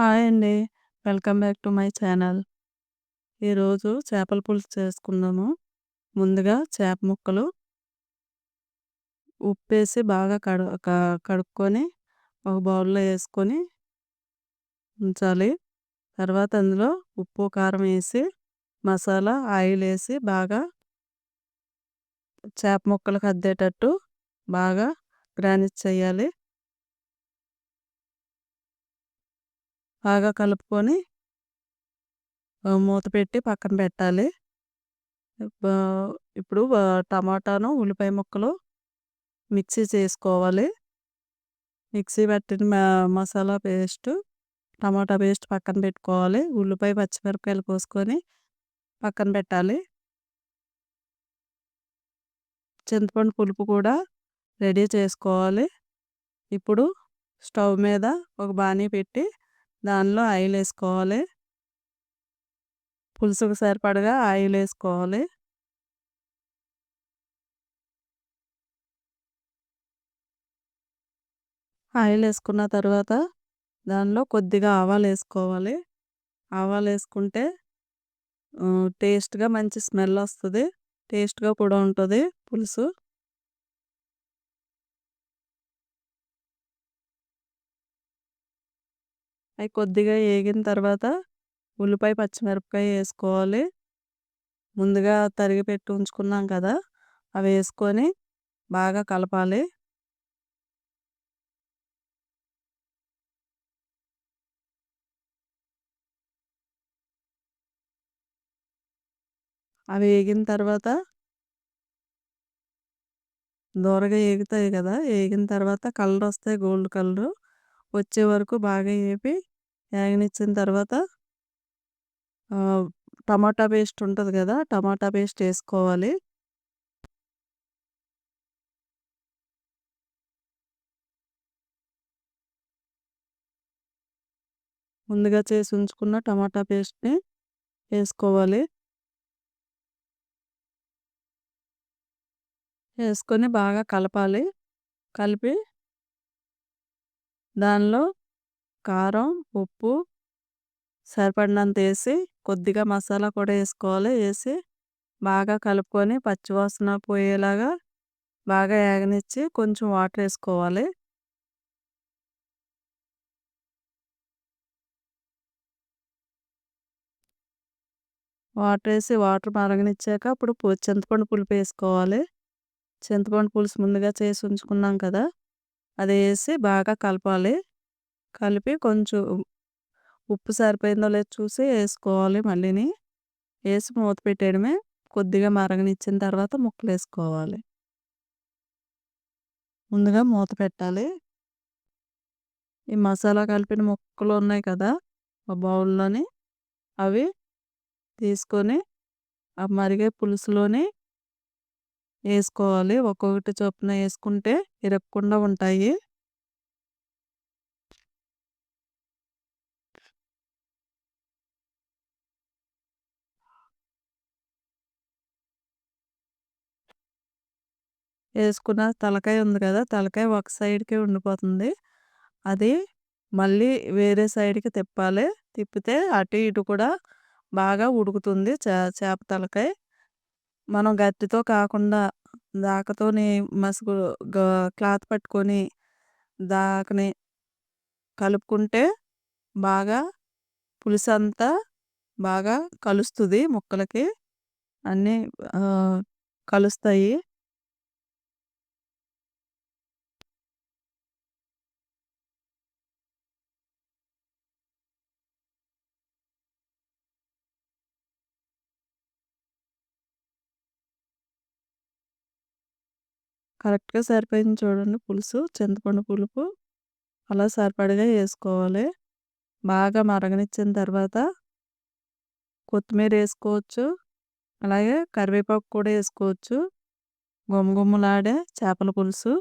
Hi అండి. Welcome back to my channel. ఈరోజు చేపల పులుసు చేసుకుందాము. ముందుగా చేప ముక్కలు ఉప్పేసి బాగా కడు కడుక్కొని ఒక బౌల్‌లో వేసుకొని ఉంచాలి. తర్వాత అందులో ఉప్పు, కారం వేసి మసాలా, ఆయిల్ వేసి బాగా చేప ముక్కలకు అద్దేటట్టు బాగా గ్రానిచ్ చేయాలి. బాగా కలుపుకొని మూత పెట్టి పక్కన పెట్టాలి. ఇప్పుడు టమాటాను, ఉల్లిపాయ ముక్కలు మిక్సీ చేసుకోవాలి. మిక్సీ పట్టిన మ మసాలా పేస్ట్ టమాటా పేస్ట్ పక్కన పెట్టుకోవాలి. ఉల్లిపాయ, పచ్చిమిరపకాయలు కోసుకొని పక్కన పెట్టాలి. చింతపండు పులుపు కూడా రెడీ చేసుకోవాలి. ఇప్పుడు స్టవ్ మీద ఒక బాణీ పెట్టి దానిలో ఆయిల్ వేసుకోవాలి పులుసుకు సరిపడగా ఆయిల్ వేసుకోవాలి ఆయిల్ వేసుకున్న తర్వాత దానిలో కొద్దిగా ఆవాలు వేసుకోవాలి ఆవాలు వేసుకుంటే టేస్ట్‌గా మంచి స్మెల్ వస్తుంది. టేస్ట్‌గా కూడా ఉంటుంది పులుసు. అవి కొద్దిగా వేగిన తర్వాత ఉల్లిపాయ, పచ్చిమిరపకాయ వేసుకోవాలి ముందుగా తరిగి పెట్టి ఉంచుకున్నాం కదా! అవి వేసుకొని బాగా కలపాలి. అవి వేగిన తర్వాత దూరగా వేగుతాయి కదా! వేగిన తర్వాత కలర్ వస్తాయి గోల్డ్ కలరు. వచ్చే వరకు బాగా వేపి ఏగనిచ్చిన తర్వాత టమాటా పేస్ట్ ఉంటుంది కదా! టమాటా పేస్ట్ వేసుకోవాలి ముందుగా చేసి ఉంచుకున్న టమాటా పేస్ట్‌ని వేసుకోవాలి వేసుకొని బాగా కలపాలి. కలిపి దానిలో కారం, ఉప్పు సరిపడినంత వేసి కొద్దిగా మసాలా కూడా వేసుకోవాలి వేసి బాగా కలుపుకొని పచ్చివాసన పోయేలాగా బాగా ఏగనిచ్చి కొంచెం వాటర్ వేసుకోవాలి వాటర్ వేసి వాటర్ మరగనిచ్చాక అప్పుడు చింతపండు పులుపు వేసుకోవాలి చింతపండు పులుసు ముందుగా చేసి ఉంచుకున్నాం కదా! అది వేసి బాగా కలపాలి. కలిపి కొంచెం ఉప్పు సరిపోయిందో లేదో చూసి వేసుకోవాలి మళ్ళీని. వేసి మూత పెట్టేయడమే. కొద్దిగా మరగనిచ్చిన తర్వాత ముక్కలు వేసుకోవాలి ముందుగా మూత పెట్టాలి. ఈ మసాలా కలిపిన ముక్కలు ఉన్నాయి కదా! ఒక బౌల్‌లోని అవి తీసుకొని ఆ మరిగే పులుసులోని వేసుకోవాలి ఒక్కొక్కటి చొప్పున వేసుకుంటే ఇరగకుండా ఉంటాయి. వేసుకున్న తలకాయ ఉంది కదా! తలకాయ ఒక సైడ్‌కే ఉండిపోతుంది. అది మళ్ళీ వేరే సైడ్‌కి తిప్పాలి. తిప్పితే అటు ఇటు కూడా బాగా ఉడుకుతుంది చే చేప తలకాయ. మనం గట్టితో కాకుండా దాకతోని మసుగు క్లాత్ పట్టుకొని దాకని కలుపుకుంటే బాగా పులుసు అంతా బాగా కలుస్తుంది ముక్కలకి. అన్నీ కలుస్తాయి. కరెక్ట్‌గా సరిపోయింది చూడండి పులుసు. చింతపండు పులుపు అలా సరిపడగా వేసుకోవాలి బాగా మరగనిచ్చిన తర్వాత కొత్తిమీర వేసుకోవచ్చు అలాగే కరివేపాకు కూడా వేసుకోవచ్చు గుమ్మగుమ్మలాడే చేపల పులుసు.